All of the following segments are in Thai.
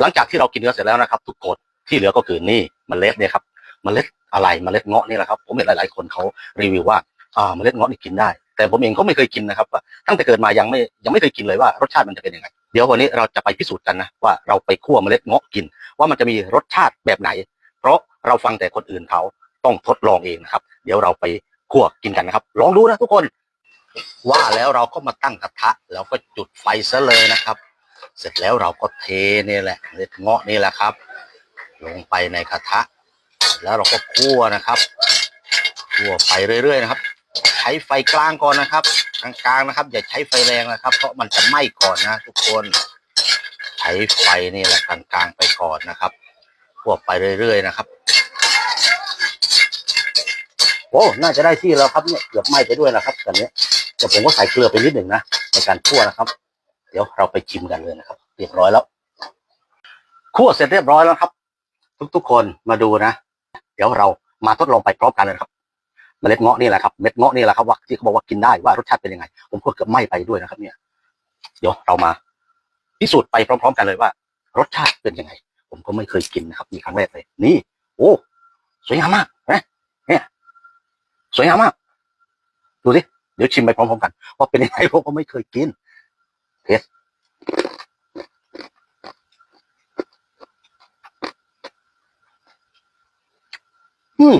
หลังจากที่เรากินเนื้อเสร็จแล้วนะครับ ทุกคนที่เหลือก็คือนี่เมล็ดเนี่ยครับเมล็ดอะไรเมล็ดเงาะนี่แหละครับผมเห็นหลาย ๆ คนเขารีวิวว่าอ่าเมล็ดเงาะนี่กินได้ แต่ผมเองก็ไม่เคยกินนะครับตั้งแต่เกิดมายังไม่ยังไม่เคยกินเลยว่ารสชาติมันจะเป็นยังไงเดี๋ยววันนี้เราจะไปพิสูจน์กันนะว่าเราไปคั่วเมล็ดเงาะกิน ว่ามันจะมีรสชาติแบบไหน เพราะเราฟังแต่คนอื่นเขาต้องทดลองเองนะครับ เดี๋ยวเราไปคั่วกินกันนะครับ ลองดูนะทุกคน ว่าแล้วเราก็มาตั้งกระทะแล้วก็จุดไฟซะเลยนะครับ เสร็จแล้วเราก็เทนี่แหละเมล็ดเงาะนี่แหละครับ ลงไปในกระทะ แล้วเราก็คั่วนะครับคั่วไปเรื่อย ๆ นะครับ ใช้ไฟกลางก่อนนะครับกลางๆนะครับ อย่าใช้ไฟแรงนะครับ เพราะมันจะไหม้ก่อนนะ ทุกคน ใช้ไฟนี่แหละกลางๆไปก่อนนะครับคั่วไปเรื่อย ๆ นะครับโอ้น่าจะได้ที่แล้วครับเนี่ยเกือบไหม้ไปด้วยนะครับตอนนี้แต่ผมก็ใส่เกลือไปนิดหนึ่งนะในการคั่วนะครับ เดี๋ยวเราไปชิมกันเลยนะครับ เรียบร้อยแล้วคั่วเสร็จเรียบร้อยแล้วครับ ทุกๆคนมาดูนะ เดี๋ยวเรามาทดลองไปพร้อมกันเลยครับเมล็ดเงาะนี่แหละครับเม็ดเงาะนี่แหละครับว่าที่เขาบอกว่ากินได้ว่ารสชาติเป็นยังไง ผมก็เกือบไหม้ไปด้วยนะครับ เนี่ย เดี๋ยวเรามาพิสูจน์ไปพร้อม ๆ กันเลยว่า รสชาติเป็นยังไง ผมก็ไม่เคยกินนะครับมีครั้งแรกเลย นี่ โอ้สวยงามมากนะเนี่ยสวยงามมากดูสิเดี๋ยวชิมไปพร้อมๆกันว่าเป็นยังไงผมก็ไม่เคยกิน เทสอืม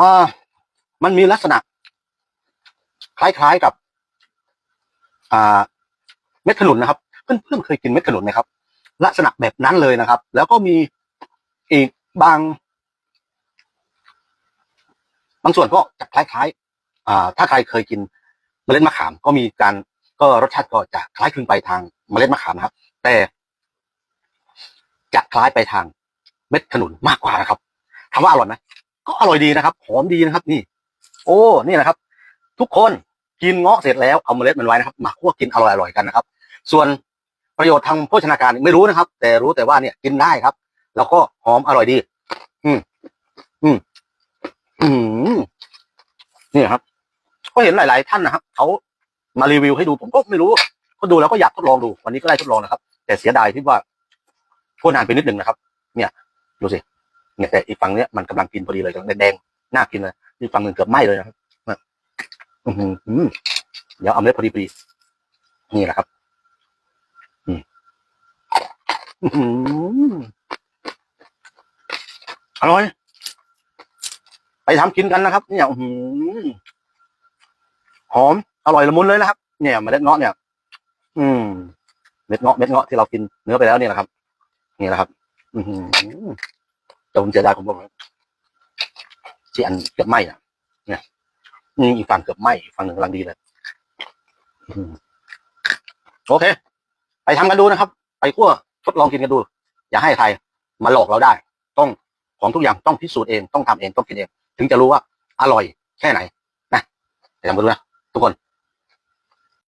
อ่า มันมีลักษณะ คล้ายๆกับ อ่า เม็ดขนุนนะครับ เพื่อนๆเคยกินเม็ดขนุนไหมครับ ลักษณะแบบนั้นเลยนะครับ แล้วก็มีอีกบาง บางส่วนก็จะคล้ายๆ อ่า ถ้าใครเคยกินเมล็ดมะขามก็มีการ ก็รสชาติก็จะคล้ายคลึงไปทางเมล็ดมะขามนะครับ แต่จะคล้ายไปทางเม็ดขนุนมากกว่านะครับถามว่าอร่อยไหมก็อร่อยดีนะครับ หอมดีนะครับ นี่ โอ้นี่นะครับ ทุกคนกินเงาะเสร็จแล้วเอาเมล็ดมันไว้นะครับมาคั่วกินอร่อยๆกันนะครับ ส่วนประโยชน์ทางโภชนาการไม่รู้นะครับ แต่รู้แต่ว่าเนี่ยกินได้ครับ แล้วก็หอมอร่อยดี อืม อืม อืมนี่ครับ ก็เห็นหลาย ๆ ท่านนะครับเขา มารีวิวให้ดูผมก็ไม่รู้ก็ดูแล้วก็อยากทดลองดู วันนี้ก็ได้ทดลองนะครับ แต่เสียดายที่ว่าทั่วนานไปนิดนึงนะครับ เนี่ยดูสิเนี่ยแต่อีกฝั่งเนี้ยมันกำลังกินพอดีเลยกำลังแดงๆน่ากินเลยอีกฝั่งหนึ่งเกือบไหม้เลยนะครับเนี่ยอือหือเดี๋ยวเอาเม็ดพอดีพอดีนี่แหละครับอืออืออร่อย ไปทำกินกันนะครับ เนี่ยหอม อร่อยละมุนเลยนะครับ เนี่ยเมล็ดเงาะเนี่ย อืม เม็ดเงาะเม็ดเงาะที่เรากินเนื้อไปแล้วเนี่ยนะครับ นี่แหละครับ อือหือแต่ผมเสียดายผมบอกว่าที่อันเกือบไหม้อะเนี่ยนี่อีกฝั่งเกือบไหม้อีกฝั่งหนึ่งกำลังดีเลยโอเค ไปทำกันดูนะครับ ไปคั่วทดลองกินกันดู อย่าให้ใครมาหลอกเราได้ ต้องของทุกอย่างต้องพิสูจน์เองต้องทำเองต้องกินเอง ถึงจะรู้ว่าอร่อยแค่ไหนนะไปทำกันดูนะทุกคน